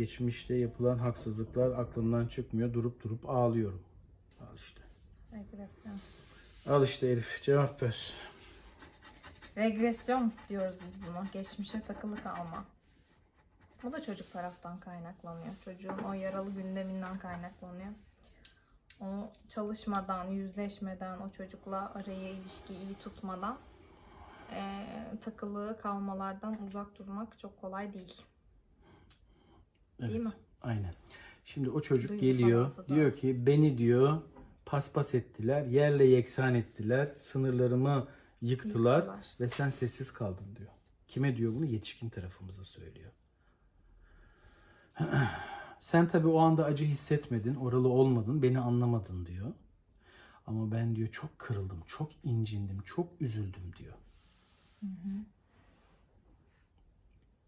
Geçmişte yapılan haksızlıklar aklımdan çıkmıyor. Durup durup ağlıyorum. Al işte. Regresyon. Al işte Elif cevap ver. Regresyon diyoruz biz buna. Geçmişe takılı kalma. Bu da çocuk taraftan kaynaklanıyor. Çocuğun o yaralı gündeminden kaynaklanıyor. O çalışmadan, yüzleşmeden, o çocukla arayı, ilişkiyi iyi tutmadan eee, takılı kalmalardan uzak durmak çok kolay değil. Evet. Değil mi? Aynen. Şimdi o çocuk Duygusal geliyor hafıza. diyor ki beni diyor paspas ettiler, yerle yeksan ettiler, sınırlarımı yıktılar, Yıktılar. ve sen sessiz kaldın diyor. Kime diyor bunu? Yetişkin tarafımıza söylüyor. Sen tabii o anda acı hissetmedin, oralı olmadın, beni anlamadın diyor. Ama ben diyor çok kırıldım, çok incindim, çok üzüldüm diyor.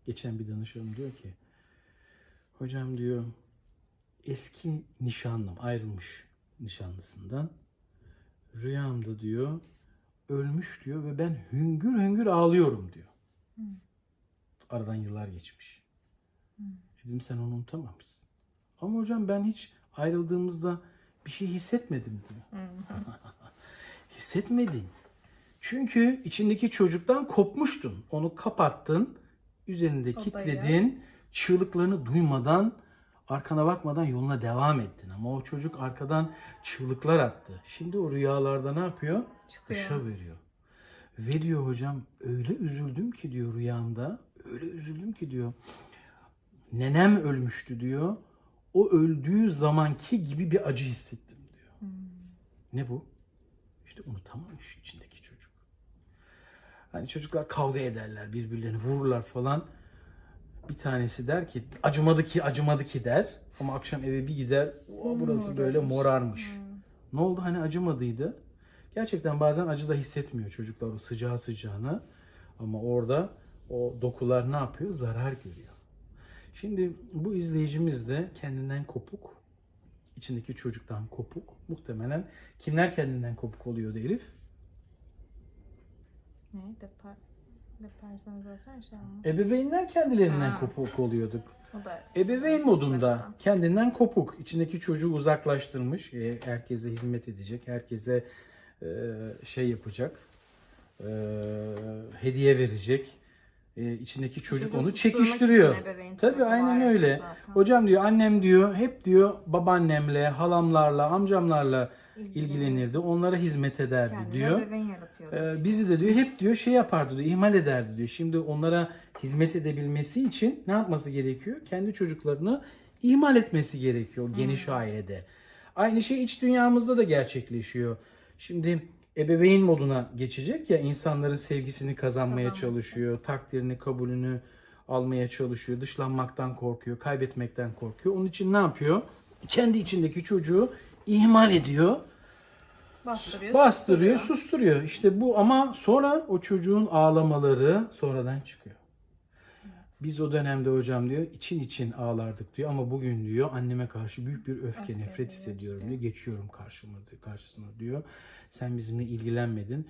Geçen bir danışanım diyor ki, hocam diyor eski nişanlım ayrılmış nişanlısından. Rüyamda diyor ölmüş diyor ve ben hüngür hüngür ağlıyorum diyor. Aradan yıllar geçmiş. Dedim sen onu unutamamışsın. Ama hocam ben hiç ayrıldığımızda bir şey hissetmedim diyor. Hissetmedin. Çünkü içindeki çocuktan kopmuştun. Onu kapattın. Üzerinde Odaya. kilitledin. Çığlıklarını duymadan arkana bakmadan yoluna devam ettin. Ama o çocuk arkadan çığlıklar attı. Şimdi o rüyalarda ne yapıyor? Çıkıyor. Dışa veriyor. Ve diyor hocam öyle üzüldüm ki diyor rüyamda. Öyle üzüldüm ki diyor. Nenem ölmüştü diyor. O öldüğü zamanki gibi bir acı hissettim diyor. Ne bu? İşte unutamamış içindeki çocuk. Hani çocuklar kavga ederler, birbirlerini vururlar falan. Bir tanesi der ki acımadı ki acımadı ki der. Ama akşam eve bir gider. "O, burası böyle morarmış. Ne oldu hani acımadıydı? Gerçekten bazen acı da hissetmiyor çocuklar o sıcağı sıcağına. Ama orada o dokular ne yapıyor? Zarar görüyor. Şimdi bu izleyicimiz de kendinden kopuk. içindeki çocuktan kopuk. Muhtemelen kimler kendinden kopuk oluyordu Elif? Ne? Deper, depersonalizasyon şey ama. Ebeveynler kendilerinden Ha. kopuk oluyorduk. O da Ebeveyn modunda kendinden kopuk. içindeki çocuğu uzaklaştırmış. E, herkese hizmet edecek. Herkese e, şey yapacak. e, hediye verecek. E, içindeki çocuk Çocuğu onu çekiştiriyor. Tabii aynen öyle. zaten. Hocam diyor annem diyor hep diyor babaannemle, halamlarla, amcamlarla ilgilenirdi. Onlara hizmet ederdi Kendine diyor. Ee, işte. bizi de diyor hep diyor şey yapardı diyor, ihmal ederdi diyor. Şimdi onlara hizmet edebilmesi için ne yapması gerekiyor? Kendi çocuklarını ihmal etmesi gerekiyor geniş ailede. Aynı şey iç dünyamızda da gerçekleşiyor. Şimdi ebeveyn moduna geçecek ya insanların sevgisini kazanmaya Kazanmak çalışıyor, takdirini, kabulünü almaya çalışıyor, dışlanmaktan korkuyor, kaybetmekten korkuyor. Onun için ne yapıyor? Kendi içindeki çocuğu ihmal ediyor Bastırıyor. bastırıyor, susturuyor. susturuyor. İşte bu ama sonra o çocuğun ağlamaları sonradan çıkıyor. Biz o dönemde hocam diyor için için ağlardık diyor ama bugün diyor anneme karşı büyük bir öfke, Öfke nefret hissediyorum işte. diyor. Geçiyorum karşıma karşısına diyor. Sen bizimle ilgilenmedin.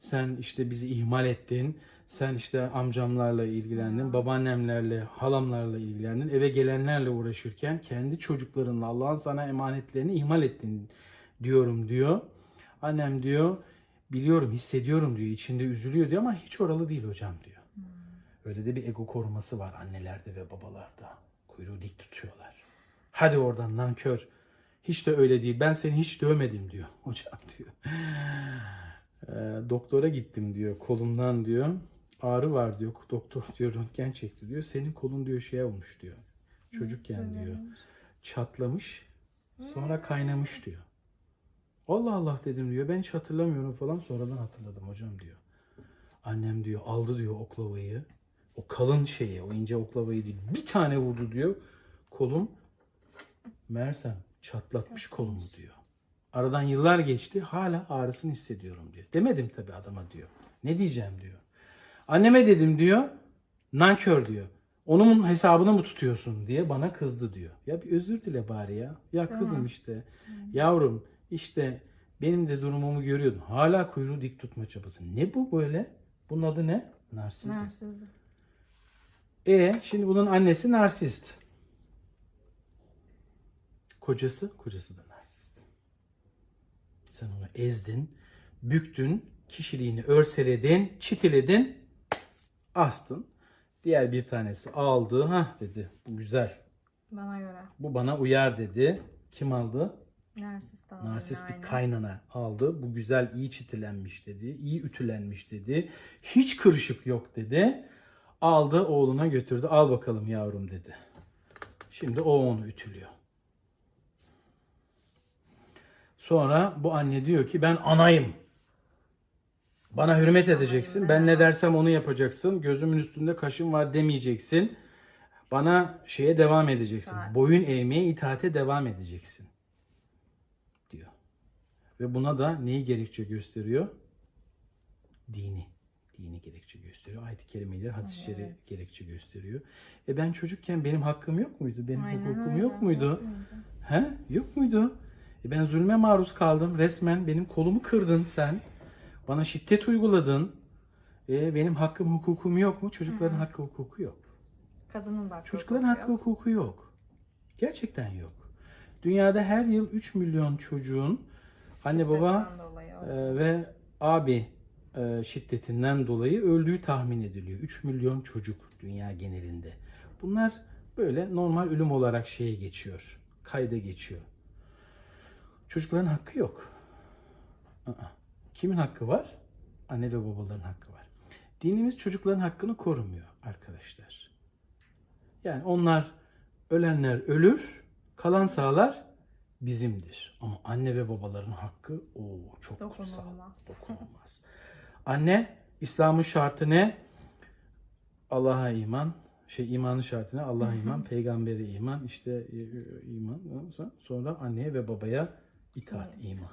Sen işte bizi ihmal ettin. Sen işte amcamlarla ilgilendin, babaannemlerle, halamlarla ilgilendin. Eve gelenlerle uğraşırken kendi çocuklarınla Allah'ın sana emanetlerini ihmal ettin diyorum diyor. Annem diyor biliyorum hissediyorum diyor içinde üzülüyor diyor ama hiç oralı değil hocam diyor. Öyle de bir ego koruması var annelerde ve babalarda. Kuyruğu dik tutuyorlar. Hadi oradan nankör. Hiç de öyle değil. Ben seni hiç dövmedim diyor hocam diyor. Ee, doktora gittim diyor kolumdan diyor. Ağrı var diyor. Doktor diyor röntgen çekti diyor. Senin kolun diyor şey olmuş diyor. Çocukken diyor. Çatlamış. Sonra kaynamış diyor. Allah Allah dedim diyor. Ben hiç hatırlamıyorum falan. Sonradan hatırladım hocam diyor. Annem diyor aldı diyor oklavayı. O kalın şeyi, o ince oklavayı değil. Bir tane vurdu diyor. Kolum Mersem çatlatmış kolumu diyor. Aradan yıllar geçti. Hala ağrısını hissediyorum diyor. Demedim tabii adama diyor. Ne diyeceğim diyor. Anneme dedim diyor. Nankör diyor. Onun hesabını mı tutuyorsun diye bana kızdı diyor. Ya bir özür dile bari ya. Ya kızım işte. Yavrum işte benim de durumumu görüyordun. Hala kuyruğu dik tutma çabası. Ne bu böyle? Bunun adı ne? Narsizm. Narsizm. E şimdi bunun annesi narsist. Kocası, kocası da narsist. Sen onu ezdin, büktün, kişiliğini örseledin, çitiledin, astın. Diğer bir tanesi aldı, ha dedi bu güzel, Bana göre. bu bana uyar dedi. Kim aldı? Narsist aldı. Narsist bir aynen. kaynana aldı. Bu güzel iyi çitilenmiş dedi. iyi ütülenmiş dedi. Hiç kırışık yok dedi. Aldı oğluna götürdü. Al bakalım yavrum dedi. Şimdi o onu ütülüyor. Sonra bu anne diyor ki ben anayım. Bana hürmet edeceksin. Ben ne dersem onu yapacaksın. Gözümün üstünde kaşım var demeyeceksin. Bana şeye devam edeceksin. Boyun eğmeye, itaate devam edeceksin. Diyor. Ve buna da neyi gerekçe gösteriyor? Dini. Dini gerekçe gösteriyor. Ayet-i kerimeleri, hadis-i şerif Evet. gerekçe gösteriyor. E ben çocukken benim hakkım yok muydu? Benim Aynen hukukum öyle. yok muydu? Yok muydu? He? Yok muydu? E ben zulme maruz kaldım. Resmen benim kolumu kırdın sen. Bana şiddet uyguladın. E benim hakkım hukukum yok mu? Çocukların hakkı hukuku yok. Kadının da hakkı Çocukların hukuku hakkı yok. hukuku yok. Gerçekten yok. Dünyada her yıl 3 milyon çocuğun anne baba e, ve abi şiddetinden dolayı öldüğü tahmin ediliyor. 3 milyon çocuk dünya genelinde. Bunlar böyle normal ölüm olarak şeye geçiyor. Kayda geçiyor. Çocukların hakkı yok. Kimin hakkı var? Anne ve babaların hakkı var. Dinimiz çocukların hakkını korumuyor arkadaşlar. Yani onlar ölenler ölür, kalan sağlar bizimdir. Ama anne ve babaların hakkı o çok kutsal. Dokunulmaz. Anne İslam'ın şartı ne? Allah'a iman, şey imanın şartı ne? Allah'a iman, peygambere iman, işte e, e, iman, sonra anneye ve babaya itaat, Evet. iman.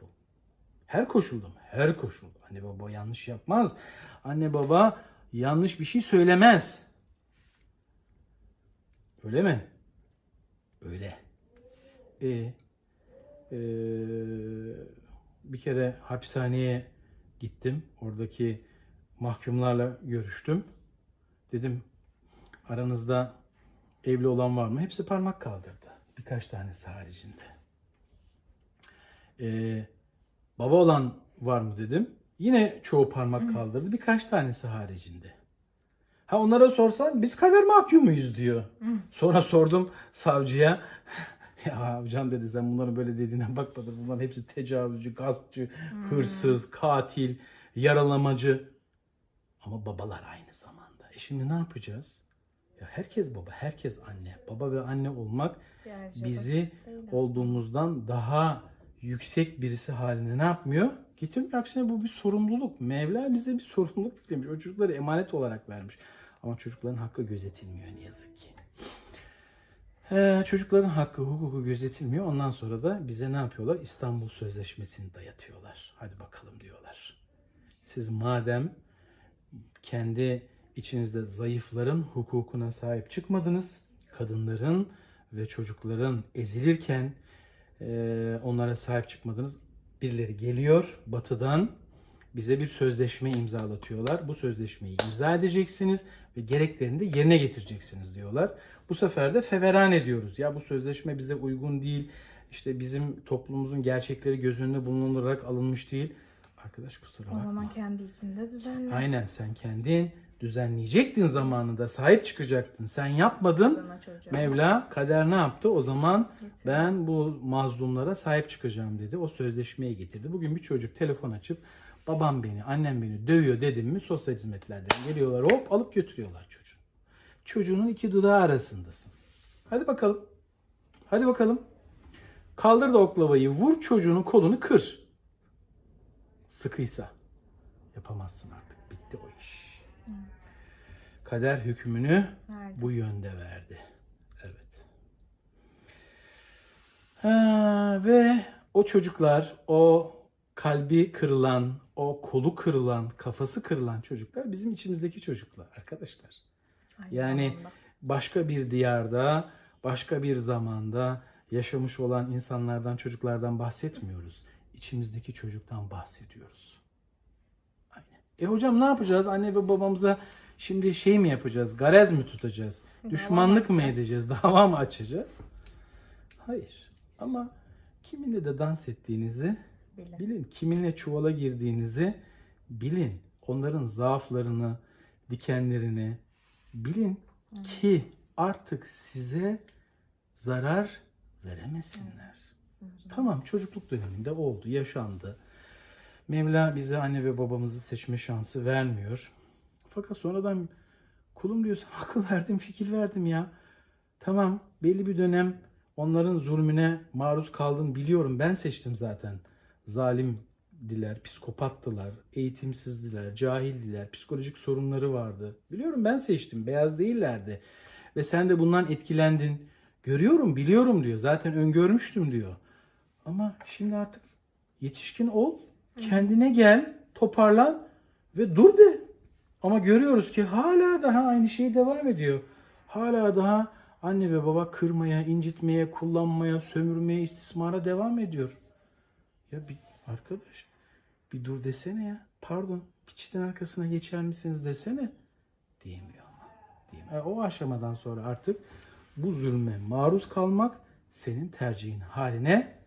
Bu. Her koşulda mı? Her koşulda. Anne baba yanlış yapmaz. Anne baba yanlış bir şey söylemez. Öyle mi? Öyle. E, e, bir kere hapishaneye gittim. Oradaki mahkumlarla görüştüm. Dedim aranızda evli olan var mı? Hepsi parmak kaldırdı. Birkaç tanesi haricinde. Ee, baba olan var mı dedim. Yine çoğu parmak kaldırdı. Birkaç tanesi haricinde. Ha onlara sorsam biz kader mahkumuyuz diyor. Sonra sordum savcıya. ya hocam dedi sen bunların böyle dediğine bakmadın. Bunların hepsi tecavüzcü, gaspçı, hırsız, katil, yaralamacı. Ama babalar aynı zamanda. E şimdi ne yapacağız? Ya herkes baba, herkes anne. Baba ve anne olmak Diğer bizi değil aslında. olduğumuzdan daha yüksek birisi haline ne yapmıyor? Getirmiyor. Aksine bu bir sorumluluk. Mevla bize bir sorumluluk yüklemiş. O çocukları emanet olarak vermiş. Ama çocukların hakkı gözetilmiyor ne yazık ki. Ee, çocukların hakkı, hukuku gözetilmiyor. Ondan sonra da bize ne yapıyorlar? İstanbul Sözleşmesi'ni dayatıyorlar. Hadi bakalım diyorlar. Siz madem kendi içinizde zayıfların hukukuna sahip çıkmadınız, kadınların ve çocukların ezilirken e, onlara sahip çıkmadınız. Birileri geliyor batıdan bize bir sözleşme imzalatıyorlar. Bu sözleşmeyi imza edeceksiniz ve gereklerini de yerine getireceksiniz diyorlar. Bu sefer de feveran ediyoruz. Ya bu sözleşme bize uygun değil. İşte bizim toplumumuzun gerçekleri göz önüne bulunularak alınmış değil. Arkadaş kusura O bakma. zaman kendi içinde düzenli. Aynen sen kendin düzenleyecektin zamanında. Sahip çıkacaktın. Sen yapmadın. Mevla kader ne yaptı? O zaman ben bu mazlumlara sahip çıkacağım dedi. O sözleşmeyi getirdi. Bugün bir çocuk telefon açıp babam beni, annem beni dövüyor dedim mi sosyal hizmetlerden geliyorlar hop alıp götürüyorlar çocuğu. Çocuğunun iki dudağı arasındasın. Hadi bakalım. Hadi bakalım. Kaldır da oklavayı vur çocuğunun kolunu kır. Sıkıysa. Yapamazsın artık. Bitti o iş. Kader hükmünü Verdi. bu yönde verdi. Evet. Ha, ve o çocuklar, o kalbi kırılan, o kolu kırılan, kafası kırılan çocuklar bizim içimizdeki çocuklar arkadaşlar. Aynı Yani zamanda. başka bir diyarda, başka bir zamanda yaşamış olan insanlardan, çocuklardan bahsetmiyoruz. İçimizdeki çocuktan bahsediyoruz. Aynen. E hocam ne yapacağız? Anne ve babamıza şimdi şey mi yapacağız? Garez mi tutacağız? Dava Düşmanlık mı mı edeceğiz? Dava mı açacağız? Hayır. Ama kiminle de dans ettiğinizi Bilin. bilin. Kiminle çuvala girdiğinizi bilin. Onların zaaflarını, dikenlerini bilin ki artık size zarar veremesinler. Sınırını. Tamam çocukluk döneminde oldu, yaşandı. Mevla bize anne ve babamızı seçme şansı vermiyor. Fakat sonradan kulum diyor sana akıl verdim, fikir verdim ya. Tamam belli bir dönem onların zulmüne maruz kaldın biliyorum. Ben seçtim zaten. Zalim diler, psikopattılar, eğitimsizdiler, cahildiler, psikolojik sorunları vardı. Biliyorum ben seçtim, beyaz değillerdi. Ve sen de bundan etkilendin. Görüyorum, biliyorum diyor. Zaten öngörmüştüm diyor. Ama şimdi artık yetişkin ol, kendine gel, toparlan ve dur de. Ama görüyoruz ki hala daha aynı şey devam ediyor. Hala daha anne ve baba kırmaya, incitmeye, kullanmaya, sömürmeye, istismara devam ediyor. Ya bir arkadaş bir dur desene ya. Pardon bir çitin arkasına geçer misiniz desene. Diyemiyor ama. Diyemiyor. E, O aşamadan sonra artık bu zulme maruz kalmak senin tercihin haline